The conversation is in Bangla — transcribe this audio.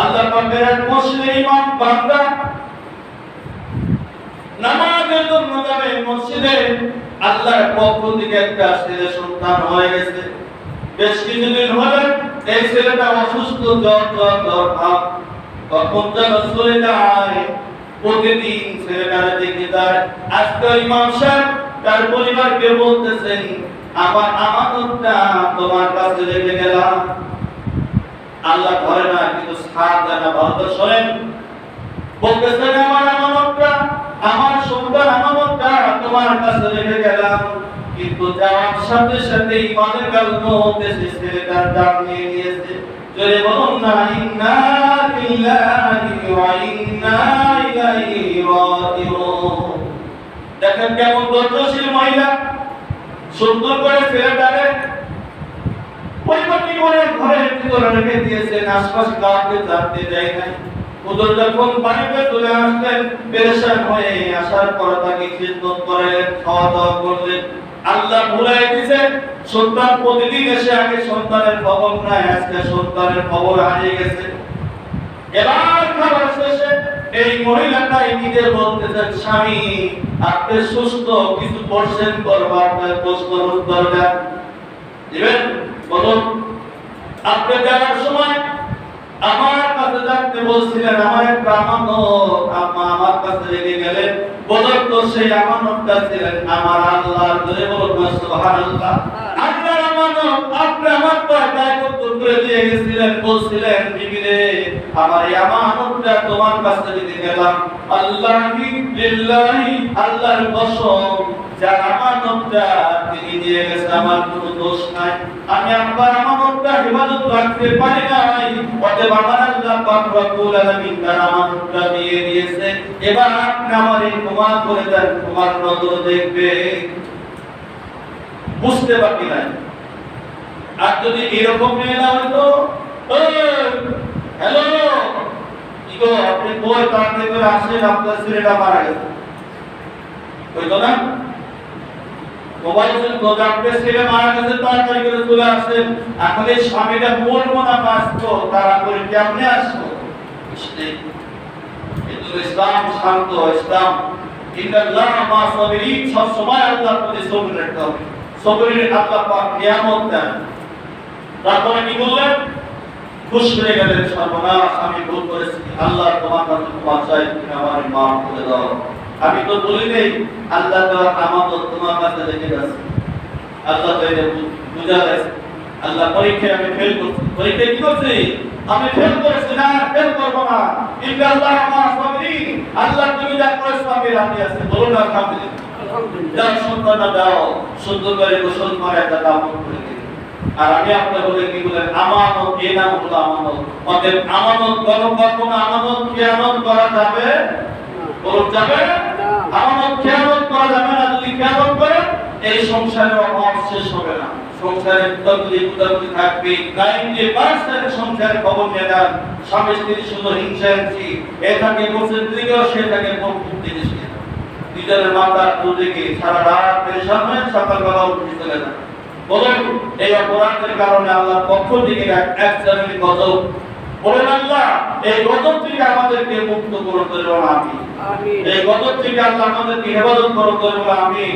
আল্লাহ পাকের মুসলিম বান্দা। নামাজের জন্য যাবে মসজিদে, আল্লাহর পক্ষ থেকে একটা সন্তান হয়ে গেছে। বেশ কিছুদিন হলে এই ছেলেটা অসুস্থ, জ্বর জ্বর জ্বর ভাব। তখন যেন চলে যায়, প্রতিদিন যায়। ইমাম সাহেব তার পরিবারকে বলতেছেন, আমার আমানতটা তোমার কাছে রেখে গেলাম। আল্লাহ ধরে না, কিন্তু সার জানা ভালো শোনেন। বলতেছেন আমার আমানতটা, আমার সন্তান আমানতটা, তোমার কাছে রেখে গেলাম। কিন্তু যাওয়ার সাথে সাথে ইমানের কারণে হতে সে ছেলেটার দাম নিয়ে নিয়েছে। জোরে বলুন না, ইন্না ওয়া ইন্না ইলাইহি রাজিউন। দেখেন কেমন ধৈর্যশীল মহিলা, সুন্দর করে ছেলেটারে পরিবর্তন করে ঘরের রেখে দিয়েছেন, আশপাশে কাউকে জানতে দেয় নাই। যখন বাড়িতে চলে আসলেন পেরেশান হয়ে আসার পর তাকে খিদমত করেন খাওয়া দাওয়া করলেন। আল্লাহ ভুলাই দিছে সন্তান প্রতিদিন এসে আগে সন্তানের খবর নাই আজকে সন্তানের খবর হারিয়ে গেছে। এবার খাবার শেষে এই মহিলাটাই নিজে বলতেছেন, স্বামী, আপনি সুস্থ, কিছু পড়ছেন করব আপনার প্রশ্নের উত্তর দেন দিবেন? বলুন। আপনি যাওয়ার সময় আমার কাছে যাতে বলছিলেন, আমার একটা আমানত আম্মা আমার কাছে রেখে গেলেন। বলুন তো সেই আমানতটা ছিলেন আমার আল্লাহর ধরে বলুন, সুবহানাল্লাহ। আল্লাহর আমানত আপনি আমার দায়িত্ব করে দিয়ে গেছিলেন, বলছিলেন বিবি রে আমার এই আমানতটা তোমার কাছে রেখে গেলাম। আল্লাহি লিল্লাহি, আল্লাহর কসম, যার আমানতটা তিনি দিয়ে গেছে আমার কোনো দোষ নাই। আমি আমার আমানতটা হেফাজত রাখতে পারি নাই। অতএব আমার আল্লাহ পাক রব্বুল আলামিন তার আমানতটা দিয়ে দিয়েছে। এবার আপনি আমারে ক্ষমা করে দেন তোমার নজর দেখবে। বুঝতে বাকি নাই। আর যদি এরকম মেয়ে না হইতো হ্যালো, কি গো, আপনি কই? তাড়াতাড়ি করে আসেন, আপনার ছেলেটা মারা গেছে। হইতো না? মোবাইল ছেলে মারা গেছে চলে আসেন এখন এই স্বামীটা মরবো না, বাঁচবো তারা করে কেমনে কিন্তু ইসলাম শান্ত, ইসলাম আল্লাহ তারপরে কি খুশ হয়ে আল্লাহ তোমার কাছে আমার করে দাও। আমি তো বলি নেই আল্লাহ তো আমানত তোমার কাছে রেখে গেছে আল্লাহ তো এটা বুঝা গেছে। আল্লাহ পরীক্ষায় আমি ফেল করছি। পরীক্ষায় কি করছি? আমি ফেল করেছি না ফেল করব না। ইন্না আল্লাহ মা সাবিরিন আল্লাহ তুমি যা করেছ আমি রাজি আছি। বলুন না আলহামদুলিল্লাহ। যার সন্তানটা দাও সুন্দর করে গোসল করে একটা দাপন করে আর আমি আপনার বলে কি বলেন আমানত এ নাম হলো আমানত? অতএব আমানত গণ কখনো আমানত খেয়ানত করা যাবে? বলুন যাবে? আমানত খেয়ানত করা যাবে না, যদি এই সংসারের অভাব শেষ হবে না। সংসারে তদলি কুদালি থাকবে। নাইনটি পার্সেন্ট সংসারের খবর নিয়ে স্বামী স্ত্রী শুধু হিংসা এ থাকে বলছেন সে থাকে দুদিকে সারা রাত হয়ে সকালবেলা যান। বলুন, এই অপরাধের কারণে পক্ষ থেকে এক গজব। বলেন আল্লাহ, এই গজব থেকে আমাদেরকে মুক্ত করে দেবো আমি এই গজব থেকে আল্লাহ আমাদেরকে হেফাজত করুন আমি